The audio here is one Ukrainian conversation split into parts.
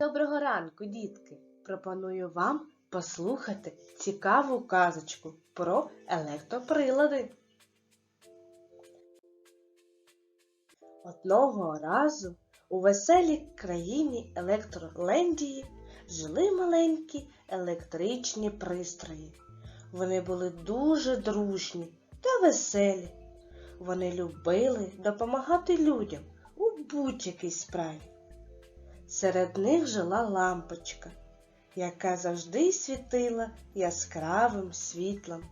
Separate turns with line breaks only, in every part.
Доброго ранку, дітки! Пропоную вам послухати цікаву казочку про електроприлади. Одного разу у веселій країні Електролендії жили маленькі електричні пристрої. Вони були дуже дружні та веселі. Вони любили допомагати людям у будь-якій справі. Серед них жила лампочка, яка завжди світила яскравим світлом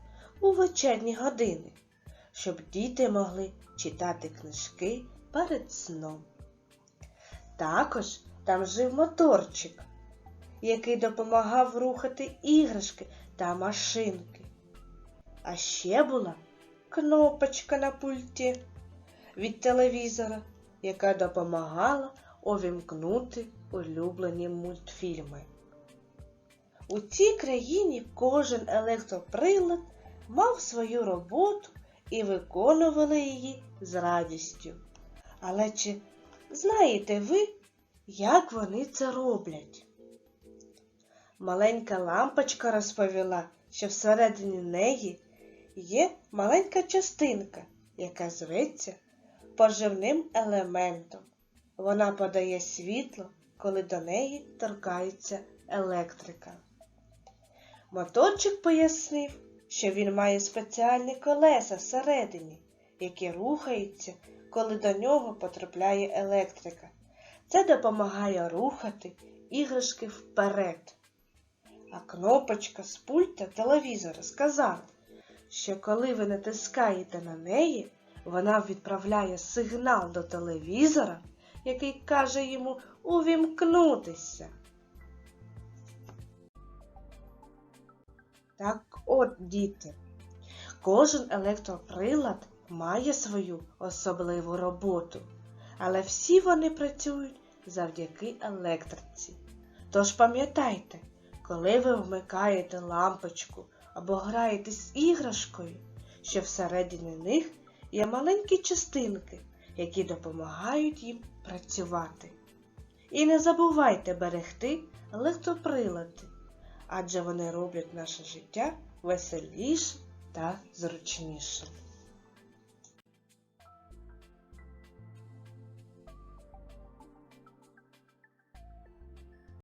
у вечірні години, щоб діти могли читати книжки перед сном. Також там жив моторчик, який допомагав рухати іграшки та машинки. А ще була кнопочка на пульті від телевізора, яка допомагала увімкнути улюблені мультфільми. У цій країні кожен електроприлад мав свою роботу і виконували її з радістю. Але чи знаєте ви, як вони це роблять? Маленька лампочка розповіла, що всередині неї є маленька частинка, яка зветься поживним елементом. Вона подає світло, коли до неї торкається електрика. Моторчик пояснив, що він має спеціальні колеса всередині, які рухаються, коли до нього потрапляє електрика. Це допомагає рухати іграшки вперед. А кнопочка з пульта телевізора сказала, що коли ви натискаєте на неї, вона відправляє сигнал до телевізора, який каже йому увімкнутися. Так от, діти, кожен електроприлад має свою особливу роботу, але всі вони працюють завдяки електриці. Тож пам'ятайте, коли ви вмикаєте лампочку або граєте з іграшкою, що всередині них є маленькі частинки, які допомагають їм працювати. І не забувайте берегти електроприлади, адже вони роблять наше життя веселіше та зручніше.